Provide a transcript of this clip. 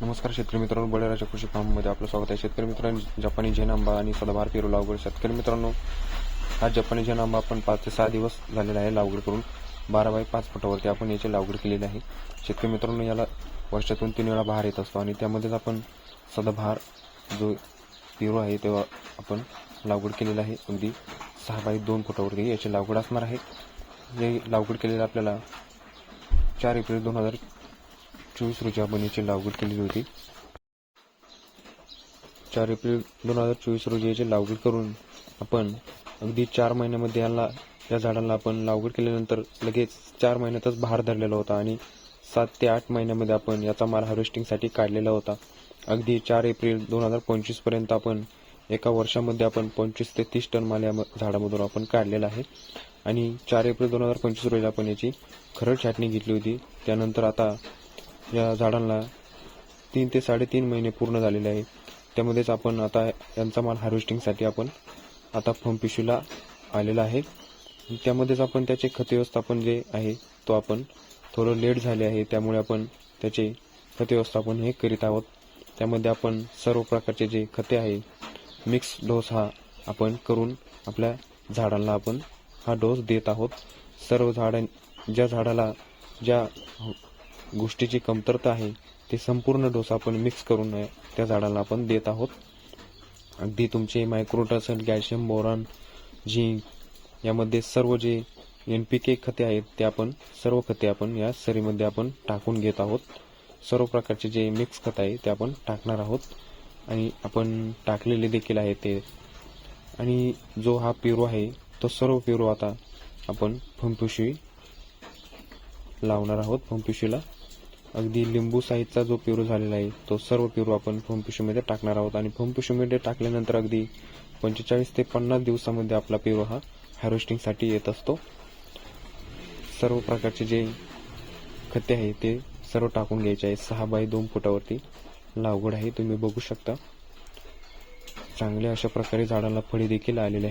नमस्कार शेतकरी मित्रांनो बळीराजा कृषी फार्ममध्ये आपलं स्वागत आहे. शेतकरी मित्रांनो जपानी झेन आंबा आणि सदाभार पेरू लागवड. शेतकरी मित्रांनो हा जपानी झेन आंबा आपण पाच ते सहा दिवस झालेला आहे लागवड करून. बारा बाय पाच फुटावरती आपण याची लागवड केलेली आहे. शेतकरी मित्रांनो याला वर्षातून तीन वेळा बहार येत असतो आणि त्यामध्येच आपण सदाभार जो पेरू आहे तेव्हा आपण लागवड केलेला आहे. अगदी सहा बाय दोन फुटावरती याची लागवड असणार आहे. हे लागवड केलेलं आपल्याला चार एप्रिल दोन हजार चोवीस रोजी आपण याची लागवड केलेली होती. चार एप्रिल दोन हजार चोवीस रोजी याची लागवड करून आपण अगदी चार महिन्यामध्ये याला या झाडाला आपण लागवड केल्यानंतर लगेच चार महिन्यातच बहार धरलेला होता आणि सात ते आठ महिन्यामध्ये आपण याचा माल हार्वेस्टिंगसाठी काढलेला होता. अगदी चार एप्रिल दोन हजार पंचवीसपर्यंत आपण एका वर्षामध्ये आपण पंचवीस ते तीस टन माल या झाडामधून आपण काढलेला आहे. आणि चार एप्रिल दोन हजार पंचवीस रोजी आपण याची खरड छाटणी घेतली होती. त्यानंतर आता या झाडांना तीन ते साडेतीन महिने पूर्ण झालेले आहे त्यामध्येच आपण आता यांचा माल हार्वेस्टिंगसाठी आपण आता फंप पिशूला आलेला आहे. त्यामध्येच आपण त्याचे खत व्यवस्थापन जे आहे तो आपण थोडं लेट झाले आहे. त्यामुळे आपण त्याचे खत व्यवस्थापन हे करीत आहोत. त्यामध्ये आपण सर्व प्रकारचे जे खते आहे मिक्स डोस हा आपण करून आपल्या झाडांना आपण हा डोस देत आहोत. सर्व झाडां ज्या झाडाला ज्या गोष्टीची कमतरता आहे ते संपूर्ण डोस आपण मिक्स करून त्या झाडाला आपण देत आहोत. अगदी तुमचे मायक्रोट कॅल्शियम बोरॉन झिंक यामध्ये सर्व जे एन पी के खते आहेत ते आपण सर्व खते आपण या सरीमध्ये आपण टाकून घेत आहोत. सर्व प्रकारचे जे मिक्स खत आहे ते आपण टाकणार आहोत. आणि आपण टाकलेले देखील आहे ते. आणि जो हा पेरू आहे तो सर्व पेरू आता आपण फंपिशवी लावणार आहोत फंपिशवीला अगदी लिंबू साईजचा जो पेरू झालेला आहे तो सर्व पेरू आपण फंपिशवीमध्ये टाकणार आहोत. आणि फंपिशवीमध्ये टाकल्यानंतर अगदी पंचेचाळीस ते पन्नास दिवसामध्ये आपला पेरू हा हार्वेस्टिंगसाठी येत असतो. सर्व प्रकारचे जे खते आहे ते सर्व टाकून घ्यायचे आहे. सहा बाय दोन फुटावरती लागवड आहे तुम्ही बघू शकता. चांगल्या अशा प्रकारे झाडाला फळी देखील आलेली आहे